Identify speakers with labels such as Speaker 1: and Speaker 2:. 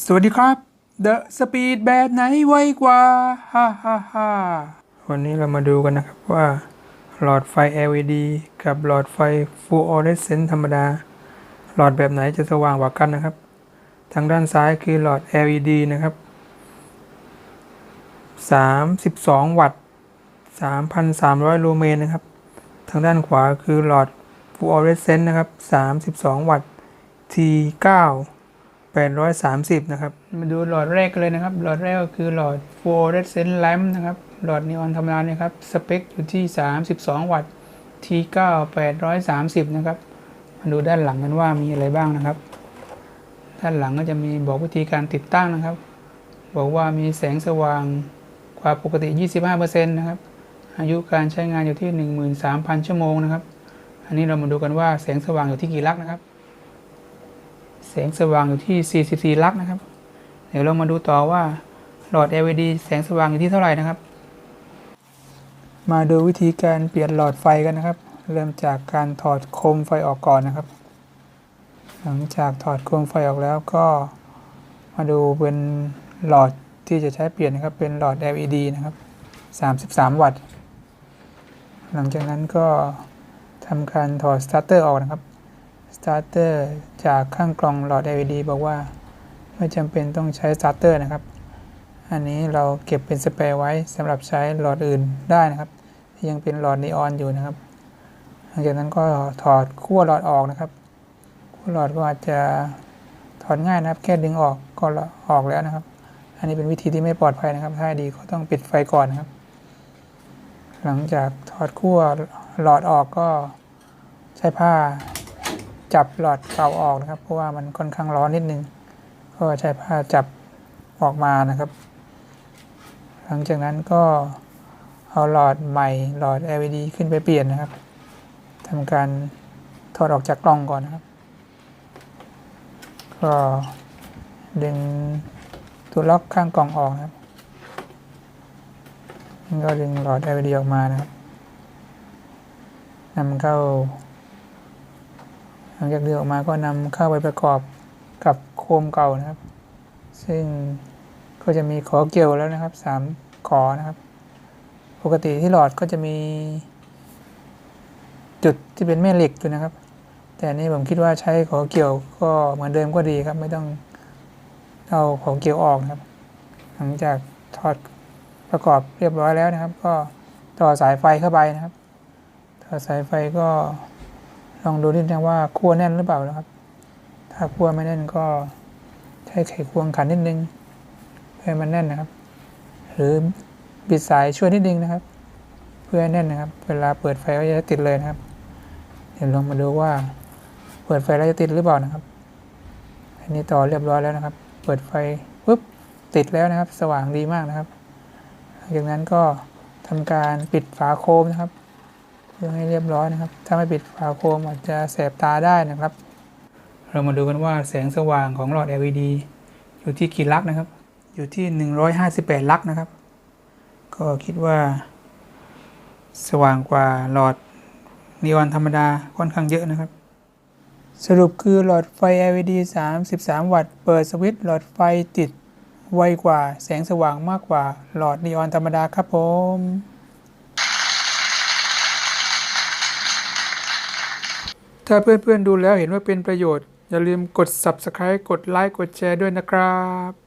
Speaker 1: สวัสดีครับ The Speed แบบไหนไวกว่า ฮ่าฮ่าฮ่าวันนี้เรามาดูกันนะครับว่า หลอดไฟ LED กับหลอดไฟ fluorescent ธรรมดา หลอดแบบไหนจะสว่างกว่ากันนะครับ ทางด้านซ้ายคือหลอด LED นะครับ 32 วัตต์ 3,300 ลูเมนนะครับ ทางด้านขวาคือหลอด fluorescent นะครับ 32 วัตต์ T9 830 นะครับ มาดูหลอดแรกกันเลยนะครับ หลอดแรกก็คือหลอด fluorescent lamp นะครับ หลอดนีออนธรรมดาเนี่ยครับ สเปคอยู่ที่ 32 วัตต์ T9 830 นะครับ มาดูด้านหลังกันว่ามีอะไรบ้างนะครับ ด้านหลังก็จะมีบอกวิธีการติดตั้งนะครับ บอกว่ามีแสงสว่างกว่าปกติ 25%นะครับ อายุการใช้งานอยู่ที่ 13,000 ชั่วโมงนะครับ อันนี้เรามาดูกันว่าแสงสว่างอยู่ที่กี่ลักนะครับ แสงสว่างอยู่ที่ 44 ลักนะครับ เดี๋ยวเรามาดูต่อว่าหลอด LED แสงสว่างอยู่ที่เท่าไหร่นะครับ มาดูวิธีการเปลี่ยนหลอดไฟกันนะครับ เริ่มจากการถอดโคมไฟออกก่อนนะครับ หลังจากถอดโคมไฟออกแล้วก็มาดูเป็นหลอดที่จะใช้เปลี่ยนนะครับ เป็นหลอด LED นะครับ 33 วัตต์ หลังจากนั้นก็ทำการถอดสตาร์เตอร์ออกนะครับ สตาร์เตอร์จากข้างกล่องหลอด LED บอกว่า ไม่จำเป็นต้องใช้สตาร์เตอร์นะครับ อันนี้เราเก็บเป็นสเปรย์ไว้สำหรับใช้หลอดอื่นได้นะครับ ที่ยังเป็นหลอดนีออนอยู่นะครับ หลังจากนั้นก็ถอดขั้วหลอดออกนะครับขั้วหลอดก็อาจจะถอดง่ายนะครับ แค่ดึงออกก็ออกแล้วนะครับ อันนี้เป็นวิธีที่ไม่ปลอดภัยนะครับ ถ้าดีก็ต้องปิดไฟก่อนนะครับ หลังจากถอดขั้วหลอดออกก็ใช้ผ้า จับหลอดเก่าออกนะครับ เพราะว่ามันค่อนข้างร้อนนิดนึง ก็ใช้ผ้าจับออกมานะครับ หลังจากนั้นก็เอาหลอดใหม่หลอด LED ขึ้นไปเปลี่ยนนะครับทำการถอดออกจากกล่องก่อนนะครับ ก็ดึงตัวล็อกข้างกล่องออกนะครับแล้วก็ดึงหลอด LED ออกมานะครับนำเข้า หลังจากดึงออกมาก็นำเข้าไปประกอบกับโคมเก่านะครับ ซึ่งก็จะมีขอเกี่ยวแล้วนะครับสามขอนะครับ ปกติที่หลอดก็จะมีจุดที่เป็นแม่เหล็กอยู่นะครับ แต่นี้ผมคิดว่าใช้ขอเกี่ยวก็เหมือนเดิมก็ดีครับ ไม่ต้องเอาขอเกี่ยวออกนะครับ หลังจากถอดประกอบเรียบร้อยแล้วนะครับ ก็ต่อสายไฟเข้าไปนะครับ ต่อสายไฟก็ ลองดูนิดนึงว่าคั่วแน่นหรือเปล่านะครับ ถ้าคั่วไม่แน่นก็ใช้ไขควงขันนิดนึงเพื่อให้มันแน่นนะครับ หรือบิดสายช่วยนิดนึงนะครับ เพื่อให้แน่นนะครับ เวลาเปิดไฟก็จะติดเลยนะครับ เดี๋ยวลองมาดูว่า เปิดไฟแล้วจะติดหรือเปล่านะครับ อันนี้ต่อเรียบร้อยแล้วนะครับ เปิดไฟปุ๊บติดแล้วนะครับ สว่างดีมากนะครับ หลังจากนั้นก็ทำการปิดฝาโคมนะครับ พื่อให้เรียบร้อยนะครับ ถ้าไม่ปิดฝาโคมอาจจะแสบตาได้นะครับ เรามาดูกันว่าแสงสว่างของหลอด LED อยู่ที่กี่ลักนะครับ อยู่ที่ 158 ลักนะครับ ก็คิดว่า สว่างกว่าหลอดนีออนธรรมดาค่อนข้างเยอะนะครับ สรุปคือหลอดไฟ LED 33 วัตต์ เปิดสวิตช์หลอดไฟติด ไวกว่าแสงสว่างมากกว่าหลอดนีออนธรรมดาครับผม ถ้าเพื่อนๆดูแล้วเห็นว่าเป็นประโยชน์ อย่าลืมกด Subscribe กดไลค์กดแชร์ด้วยนะครับ